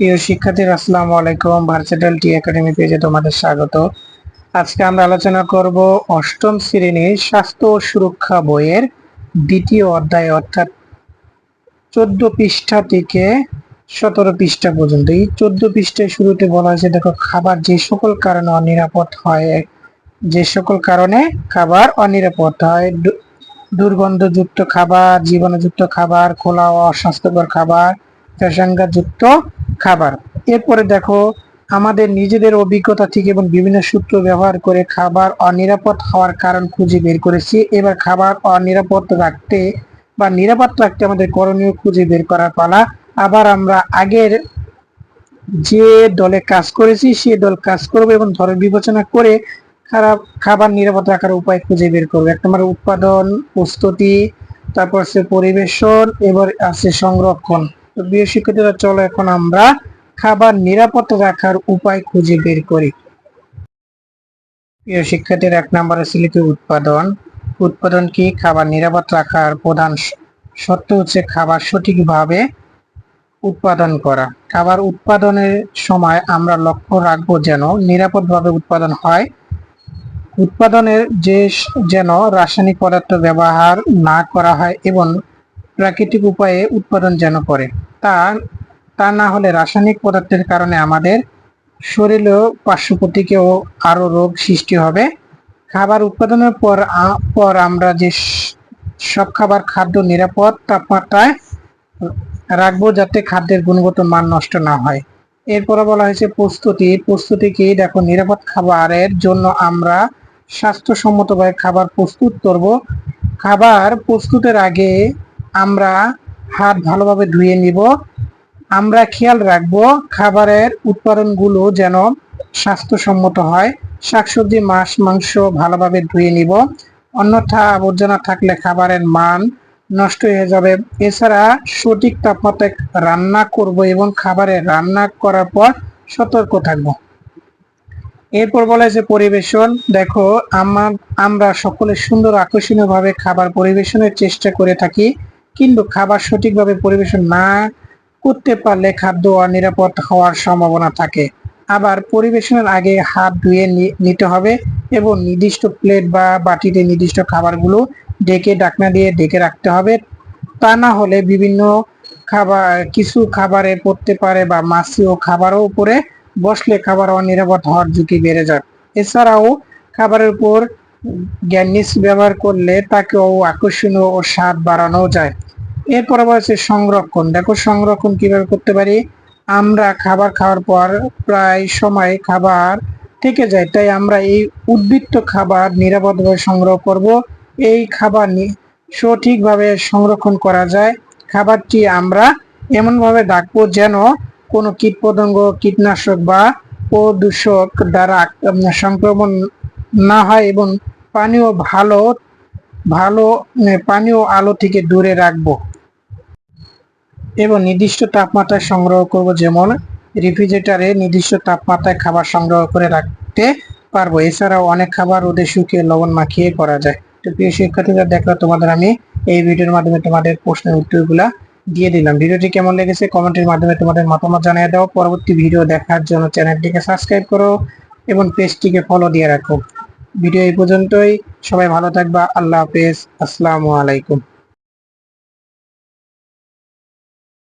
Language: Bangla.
প্রিয় শিক্ষার্থীরা, আসসালামু আলাইকুম। ভার্সেটাল টি একাডেমি পেজে তোমাদের স্বাগত। আজকে আমরা আলোচনা করব অষ্টম শ্রেণির স্বাস্থ্য ও সুরক্ষা বইয়ের দ্বিতীয় অধ্যায়, অর্থাৎ চোদ্দ পৃষ্ঠা থেকে সতেরো পৃষ্ঠা পর্যন্ত। এই চোদ্দ পৃষ্ঠায় শুরুতে বলা হয়েছে, দেখো, খাবার যে সকল কারণে অনিরাপদ হয়, যে সকল কারণে খাবার অনিরাপদ হয়। দুর্গন্ধযুক্ত খাবার, জীবাণুযুক্ত খাবার, খোলা অস্বাস্থ্যকর খাবার যুক্ত খাবার। এরপরে দেখো, আমাদের নিজেদের অভিজ্ঞতা থেকে এবং বিভিন্ন সূত্র ব্যবহার করে খাবার অনিরাপদ হওয়ার কারণ খুঁজে বের করেছি। এবার খাবার অনিরাপদ রাখতে বা নিরাপদ রাখতে আমাদের করণীয় খুঁজে বের করার পালা। আবার আমরা আগের যে দলে কাজ করেছি, সে দল কাজ করবে এবং ধরন বিবেচনা করে খারাপ খাবার নিরাপদ রাখার উপায় খুঁজে বের করবে। এক নম্বর, উৎপাদন, প্রস্তুতি, তারপর আছে পরিবেশন, এবার আছে সংরক্ষণ। প্রিয় শিক্ষার্থীরা, চলো এখন আমরা খাবার নিরাপদ রাখার উপায় খুঁজে বের করি। প্রিয় শিক্ষার্থীর, এক নম্বরে কি উৎপাদন। উৎপাদন কি? খাবার নিরাপদ রাখার প্রধান হচ্ছে খাবার সঠিকভাবে উৎপাদন করা। খাবার উৎপাদনের সময় আমরা লক্ষ্য রাখব যেন নিরাপদভাবে উৎপাদন হয়। উৎপাদনের যে যেন রাসায়নিক পদার্থ ব্যবহার না করা হয় এবং প্রাকৃতিক উপায়ে উৎপাদন যেন করে। তা তা না হলে রাসায়নিক পদার্থের কারণে আমাদের শরীরেও পার্শ্ব প্রতিক্রিয়া ও আরও রোগ সৃষ্টি হবে। খাবার উৎপাদনের পর পর আমরা যে সব খাবার খাদ্য নিরাপদ তাপমাত্রায় রাখব যাতে খাদ্যের গুণগত মান নষ্ট না হয়। এরপরে বলা হয়েছে প্রস্তুতি প্রস্তুতি কি? দেখো, নিরাপদ খাবারের জন্য আমরা স্বাস্থ্যসম্মতভাবে খাবার প্রস্তুত করব। খাবার প্রস্তুতের আগে আমরা হাত ভালোভাবে ধুয়ে নিব। আমরা খেয়াল রাখব খাবারের উৎপাদনগুলো যেন স্বাস্থ্যসম্মত হয়। শাকসবজি, মাছ, মাংস ভালোভাবে ধুয়ে নিব। অন্যথা আবর্জনা থাকলে খাবারের মান নষ্ট হয়ে যাবে। এছাড়া সঠিক তাপমাত্রায় রান্না করব এবং খাবারে রান্না করার পর সতর্ক থাকব। এরপর বলে যে পরিবেশন। দেখো, আমার, আমরা সকলে সুন্দর আকর্ষণীয় ভাবে খাবার পরিবেশনের চেষ্টা করে থাকি। কিন্তু খাবার সঠিকভাবে পরিবেশন না করতে পারলে খাদ্য অনিরাপদ হওয়ার সম্ভাবনা থাকে। আবার পরিবেশনের আগে হাত ধুয়ে নিতে হবে এবং নির্দিষ্ট প্লেট বা বাটিতে নির্দিষ্ট খাবারগুলো ডেকে ডাকনা দিয়ে ডেকে রাখতে হবে। তা না হলে বিভিন্ন খাবার, কিছু খাবারে পড়তে পারে বা মাছি ও খাবারও উপরে বসলে খাবার অনিরাপদ হওয়ার ঝুঁকি বেড়ে যায়। এছাড়াও খাবারের উপর গ্যানিস ব্যবহার করলে তাকেও আকর্ষণীয় ও স্বাদ বাড়ানো যায়। এরপরে বলছে সংরক্ষণ। দেখো সংরক্ষণ কীভাবে করতে পারি? আমরা খাবার খাওয়ার পর প্রায় সময় খাবার থেকে যায়, তাই আমরা এই উদ্বৃত্ত খাবার নিরাপদভাবে সংগ্রহ করব। এই খাবার সঠিকভাবে সংরক্ষণ করা যায়। খাবারটি আমরা এমনভাবে রাখব যেন কোনো কীটপতঙ্গ কীটনাশক বা প্রদূষক দ্বারা সংক্রমণ না হয় এবং পানীয় ভালো ভালো পানীয় আলো থেকে দূরে রাখব। এবং নির্দিষ্ট তাপমাত্রায় সংগ্রহ করব যেমন রেফ্রিজারেটরে নির্দিষ্ট তাপমাত্রায় খাবার সংগ্রহ করে রাখতে পারব। এছাড়াও অনেক খাবার রোদে শুকিয়ে লবণ মাখিয়ে করা যায়। তো প্রিয় শিক্ষার্থীরা, দেখো, তোমাদের আমি এই ভিডিওর মাধ্যমে তোমাদের প্রশ্নের উত্তরগুলা দিয়ে দিলাম। ভিডিওটি কেমন লেগেছে কমেন্টের মাধ্যমে তোমাদের মতামত জানিয়ে দাও। পরবর্তী ভিডিও দেখার জন্য চ্যানেলটিকে সাবস্ক্রাইব করো এবং পেজটিকে ফলো দিয়ে রাখো। ভিডিও এই পর্যন্তই। সবাই ভালো থাকবা। আল্লাহ হাফেজ। আসসালামু আলাইকুম।